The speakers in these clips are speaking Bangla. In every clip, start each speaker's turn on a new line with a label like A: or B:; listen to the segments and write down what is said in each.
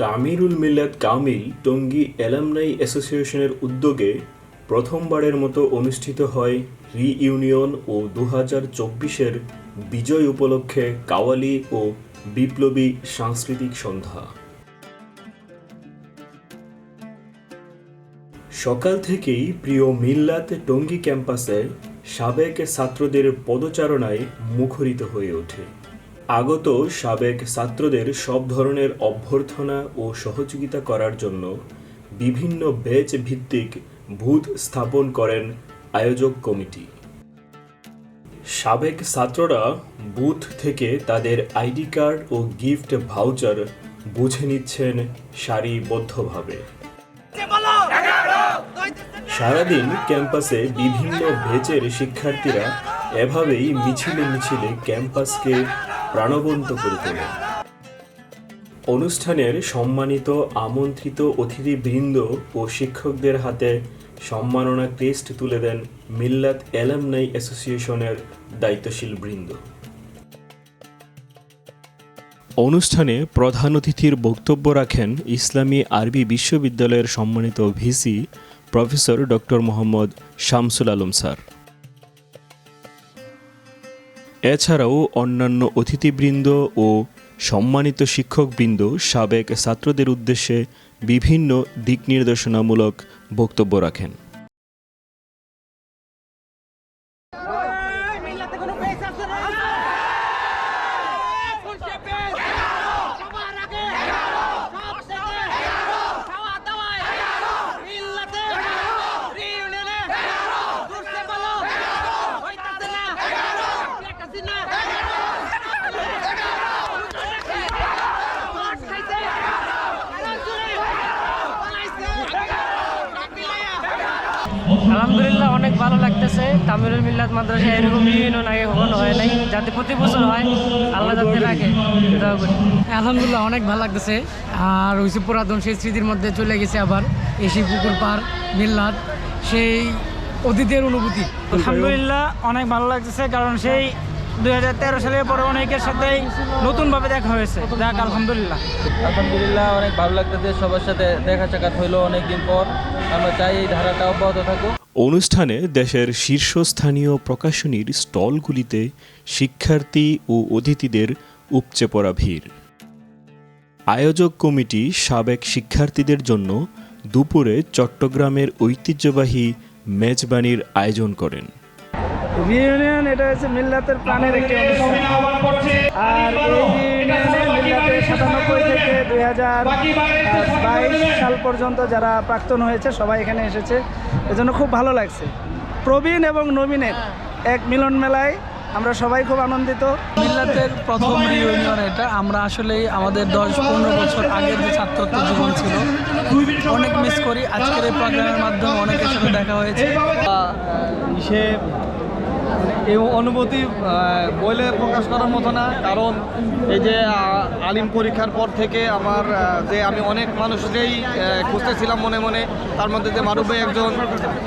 A: তামিরুল মিল্লাত কামিল টঙ্গী অ্যালামনাই অ্যাসোসিয়েশনের উদ্যোগে প্রথমবারের মতো অনুষ্ঠিত হয় রি ইউনিয়ন ও দু হাজার চব্বিশের বিজয় উপলক্ষে কাওয়ালি ও বিপ্লবী সাংস্কৃতিক সন্ধ্যা। সকাল থেকেই প্রিয় মিল্লাত টঙ্গী ক্যাম্পাসে সাবেক ছাত্রদের পদচারণায় মুখরিত হয়ে ওঠে। আগত সাবেক ছাত্রদের সব ধরনের অভ্যর্থনা ও সহযোগিতা করার জন্য বিভিন্ন ব্যাচ ভিত্তিক বুথ স্থাপন করেন আয়োজক কমিটি। সাবেক ছাত্ররা বুথ থেকে তাদের আইডি কার্ড ও গিফট ভাউচার বুঝে নিচ্ছেন সারিবদ্ধভাবে। সারাদিন ক্যাম্পাসে বিভিন্ন বেচের শিক্ষার্থীরা এভাবেই মিছিলে মিছিলে ক্যাম্পাসকে প্রাণবন্ত করে তোলে। অনুষ্ঠানের সম্মানিত আমন্ত্রিত অতিথিবৃন্দ ও শিক্ষকদের হাতে সম্মাননা ক্রেস্ট তুলে দেন মিল্লাত অ্যালামনাই অ্যাসোসিয়েশনের দায়িত্বশীল বৃন্দ। অনুষ্ঠানে প্রধান অতিথির বক্তব্য রাখেন ইসলামী আরবি বিশ্ববিদ্যালয়ের সম্মানিত VC professor doctor Mohammad Shamsul Alam sir. এছাড়াও অন্যান্য অতিথিবৃন্দ ও সম্মানিত শিক্ষকবৃন্দ সাবেক ছাত্রদের উদ্দেশ্যে বিভিন্ন দিক নির্দেশনামূলক বক্তব্য রাখেন
B: মিল্লাতে কোনো পেস আছে না ফুলসে পেস সবার আগে সব থেকে খাওয়া দাওয়ায় মিল্লাতে রিউনিয়নে ঘুরতে বলো হইতাছে না দেখতাছি না মাছ খাইছে আরও জোরে পালাইছে ডাকিলাইয়া
C: আলহামদুলিল্লাহ অনেক ভালো লাগতেছে। তামিরুল মিল্লাত মাদ্রাসা এরকম ইউনিয়ন আগে কখনো হয় নাই। যাতে প্রতি বছর হয় আল্লাহ যাতে রাখে।
D: আলহামদুলিল্লাহ অনেক ভালো লাগতেছে। আর হয়েছে পুরাতন সেই স্মৃতির মধ্যে চলে গেছে আবার এসি পুকুর পার মিল্লাত। সেই অতীতের অনুভূতি।
E: আলহামদুলিল্লাহ অনেক ভালো লাগতেছে কারণ সেই দুই হাজার তেরো সালের পরে অনেকের সাথেই নতুনভাবে দেখা হয়েছে। দেখ আলহামদুলিল্লাহ।
F: আলহামদুলিল্লাহ অনেক ভালো লাগতেছে সবার সাথে দেখা সাক্ষাৎ হইল অনেকদিন পর। আমরা চাই এই ধারাটা অব্যাহত থাকুক।
A: অনুষ্ঠানে দেশের শীর্ষস্থানীয় প্রকাশনীর স্টলগুলিতে শিক্ষার্থী ও অতিথিদের উপচে পড়া ভিড়। আয়োজক কমিটি সাবেক শিক্ষার্থীদের জন্য দুপুরে চট্টগ্রামের ঐতিহ্যবাহী মেজবানির আয়োজন করেন।
E: রিউনিয়ন এটা হচ্ছে মিল্লাতের প্রাণের একটি অনুষ্ঠান আর এই সাতানব্বই থেকে দুই হাজার বাইশ সাল পর্যন্ত যারা প্রাক্তন হয়েছে সবাই এখানে এসেছে। এজন্য খুব ভালো লাগছে। প্রবীণ এবং নবীনের এক মিলন মেলায় আমরা সবাই খুব আনন্দিত।
G: মিল্লাতের প্রথম রিউনিয়ন এটা। আমরা আসলে আমাদের দশ পনেরো বছর আগের যে ছাত্রত্ব জীবন ছিল অনেক মিস করি। আজকের এই প্রোগ্রামের মাধ্যমে অনেকের সাথে দেখা হয়েছে।
F: সে এই অনুভূতি বলে প্রকাশ করার মতো না। কারণ এই যে আলিম পরীক্ষার পর থেকে আমার যে আমি অনেক মানুষকেই খুঁজতেছিলাম মনে মনে, তার মধ্যে যে মারুফ ভাই একজন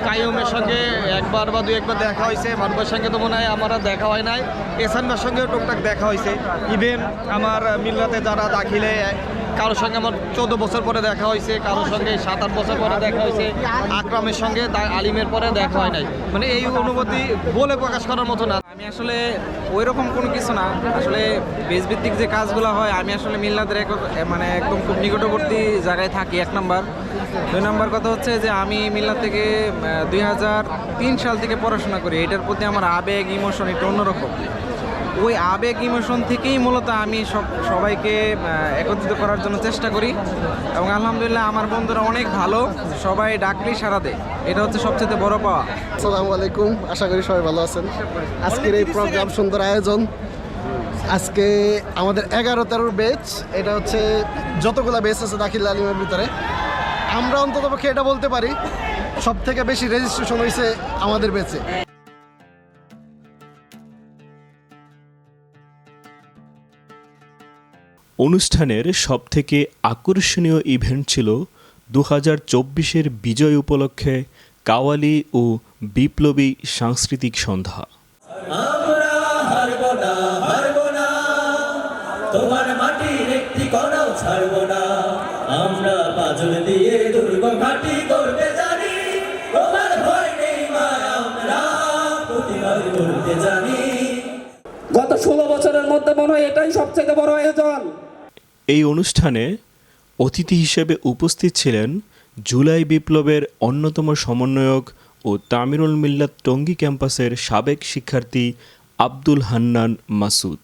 F: কাইমের সঙ্গে একবার বা দুই একবার দেখা হয়েছে। মারুফ ভাইয়ের সঙ্গে তো মনে হয় আমার দেখা হয় নাই। এসান ভাইয়ের সঙ্গেও টুকটাক দেখা হয়েছে। ইভেন আমার মিল্লাতে যারা দাখিলে কারোর সঙ্গে আমার চোদ্দ বছর পরে দেখা হয়েছে, কারোর সঙ্গে সাত আট বছর পরে দেখা হয়েছে, আকরামের সঙ্গে আলিমের পরে দেখা হয় নাই। মানে এই অনুভূতি বলে প্রকাশ করার মতো না।
G: আমি আসলে ওই রকম কোনো কিছু না। আসলে বেসভিত্তিক যে কাজগুলো হয়, আমি আসলে মিল্লাতের এক মানে একদম খুব নিকটবর্তী জায়গায় থাকি, এক নাম্বার। দুই নম্বর কথা হচ্ছে যে আমি মিল্লাত থেকে দুই সাল থেকে পড়াশোনা করি। এটার প্রতি আমার আবেগ, ইমোশন একটু অন্যরকম। ওই আবেগ ইমোশন থেকেই মূলত আমি সব সবাইকে একত্রিত করার জন্য চেষ্টা করি। এবং আলহামদুলিল্লাহ আমার বন্ধুরা অনেক ভালো। সবাই ডাকলেই সারা দেয় এটা হচ্ছে সবচেয়ে বড় পাওয়া।
H: আসসালামু আলাইকুম। আশা করি সবাই ভালো আছেন। আজকের এই প্রোগ্রাম সুন্দর আয়োজন। আজকে আমাদের এগারো তেরোর বেচ এটা হচ্ছে যতগুলা বেচ আছে দাখিল আলিমের ভিতরে। আমরা অন্তত পক্ষে এটা বলতে পারি সব থেকে বেশি রেজিস্ট্রেশন হয়েছে আমাদের বেচে
A: অনুষ্ঠানের সবথেকে আকর্ষণীয় ইভেন্ট ছিল দু হাজার বিজয় উপলক্ষে কাওয়ালি ও বিপ্লবী সাংস্কৃতিক সন্ধ্যা।
I: ষোলো বছরের মধ্যে মনে হয় এটাই সবচেয়ে বড় আয়োজন।
A: এই অনুষ্ঠানে অতিথি হিসেবে উপস্থিত ছিলেন জুলাই বিপ্লবের অন্যতম সমন্বয়ক ও তামিরুল মিল্লাত টঙ্গী ক্যাম্পাসের সাবেক শিক্ষার্থী আব্দুল হান্নান মাসুদ।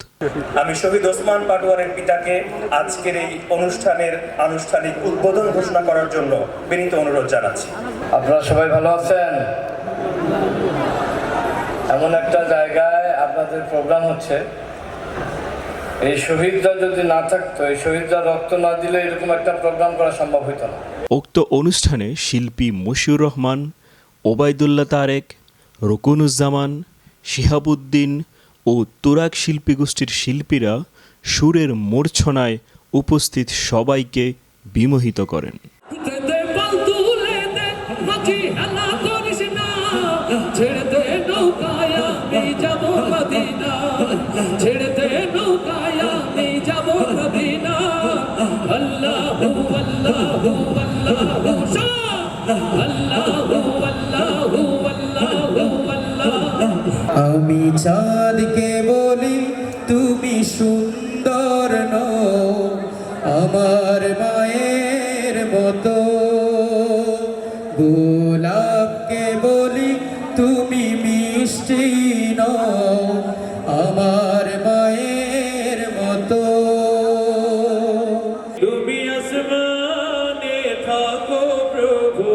J: আমি শহীদ ওসমান পাটোয়ারের পিতাকে আজকের এই অনুষ্ঠানের আনুষ্ঠানিক উদ্বোধন ঘোষণা করার জন্য বিনীত অনুরোধ জানাচ্ছি।
K: আপনারা সবাই ভালো আছেন? এমন একটা জায়গায় আপনাদের প্রোগ্রাম হচ্ছে এই শহীদরা যদি না থাকতো এই শহীদরা রক্ত না দিলে এরকম একটা প্রোগ্রাম করা সম্ভব হতো না।
A: উক্ত অনুষ্ঠানে শিল্পী মশিউর রহমান ওবায়দুল্লাহ তারেক রকুনুজ্জামান শিহাবুদ্দিন ও তুরাক শিল্পী গোষ্ঠীর শিল্পীরা সুরের মূর্ছনায় উপস্থিত সবাইকে বিমোহিত করেন।
B: ছেড়ে দে নৌকায়, আমি যাব মদিনা আল্লাহু আল্লাহু, আল্লাহ।
L: আমি চাঁদকে বলি, তুমি সুন্দর নও। আমার
B: থাকো প্রভু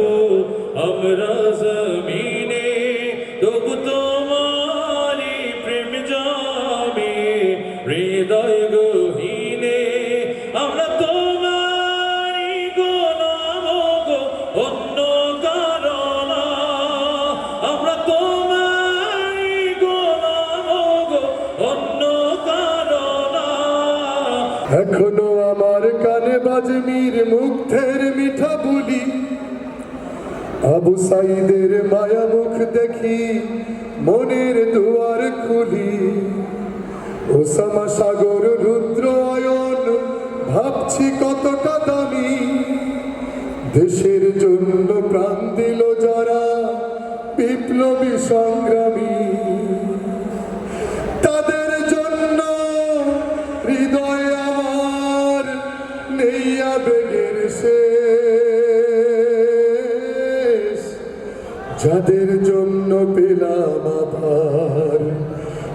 B: আমরা জমিনে তবু তোমারি প্রেম যাবে হৃদয় গহীনে আমরা তোমারি গোলাম গো অন্য কারণ আমরা তোমারি গোলাম গো অন্য কারণ
H: এখনও আমার কানে বাজে মীর মুগ্ধের মিঠা বলি। আবু সাইদের মায়া মুখ দেখি মনের দুয়ার খুলি। ওসামা সাগর রুদ্র ভাবছি কতটা দামি। দেশের জন্য প্রাণ দিল যারা, বিপ্লবী সংগ্রামী।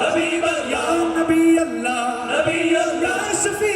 B: হাবিব ইয়া নবী আল্লাহ নবী আল্লাহ ইয়া শফি